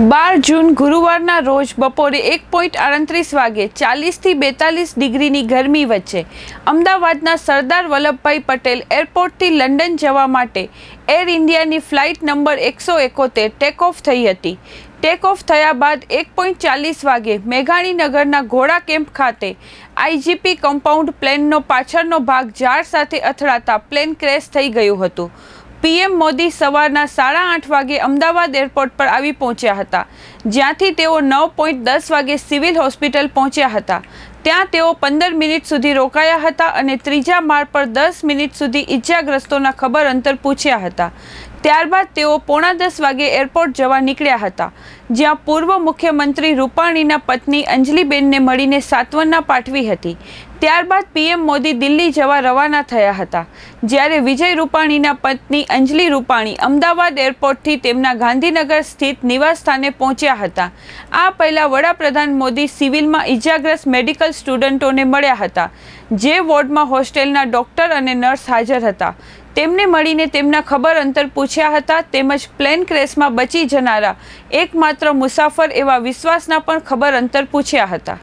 બાર જૂન ગુરુવારના રોજ બપોરે એક પોઈન્ટ આડત્રીસ વાગે ચાલીસથી બેતાલીસ ડિગ્રીની ગરમી વચ્ચે અમદાવાદના સરદાર વલ્લભભાઈ પટેલ એરપોર્ટથી લંડન જવા માટે એર ઇન્ડિયાની ફ્લાઇટ નંબર એકસો એકોતેર ટેક ઓફ થઈ હતી. ટેક ઓફ થયા બાદ એક પોઈન્ટ ચાલીસ વાગે મેઘાણીનગરના ઘોડા કેમ્પ ખાતે આઈજીપી કમ્પાઉન્ડ પ્લેનનો પાછળનો ભાગ ઝાડ સાથે અથડાતા પ્લેન ક્રેશ થઈ ગયું હતું. પીએમ મોદી સવારના સાડા આઠ વાગે અમદાવાદ એરપોર્ટ પર આવી પહોંચ્યા હતા. જ્યાંથી તેઓ નવ પોઈન્ટ દસ વાગે સિવિલ હોસ્પિટલ પહોંચ્યા હતા. ત્યાં તેઓ પંદર મિનિટ સુધી રોકાયા હતા અને ત્રીજા માળ પર દસ મિનિટ સુધી ઈજાગ્રસ્તોના ખબર અંતર પૂછ્યા હતા. ત્યારબાદ તેઓ પોણા દસ વાગે એરપોર્ટ જવા નીકળ્યા હતા, જ્યાં પૂર્વ મુખ્યમંત્રી રૂપાણીના પત્ની અંજલિબેનને મળીને સાંત્વના પાઠવી હતી. ત્યારબાદ પીએમ મોદી દિલ્હી જવા રવાના થયા હતા. જ્યારે વિજય રૂપાણીના પત્ની અંજલિ રૂપાણી અમદાવાદ એરપોર્ટથી તેમના ગાંધીનગર સ્થિત નિવાસસ્થાને પહોંચ્યા હતા. આ પહેલાં વડાપ્રધાન મોદી સિવિલમાં ઇજાગ્રસ્ત મેડિકલ સ્ટુડન્ટોને મળ્યા હતા, જે વોર્ડમાં હોસ્ટેલના ડોક્ટર અને નર્સ હાજર હતા. તેમને મળીને તેમના ખબર અંતર પૂછ્યા હતા તેમજ પ્લેન ક્રેશમાં બચી જનારા એકમાત્ર મુસાફર એવા વિશ્વાસના પણ ખબર અંતર પૂછ્યા હતા.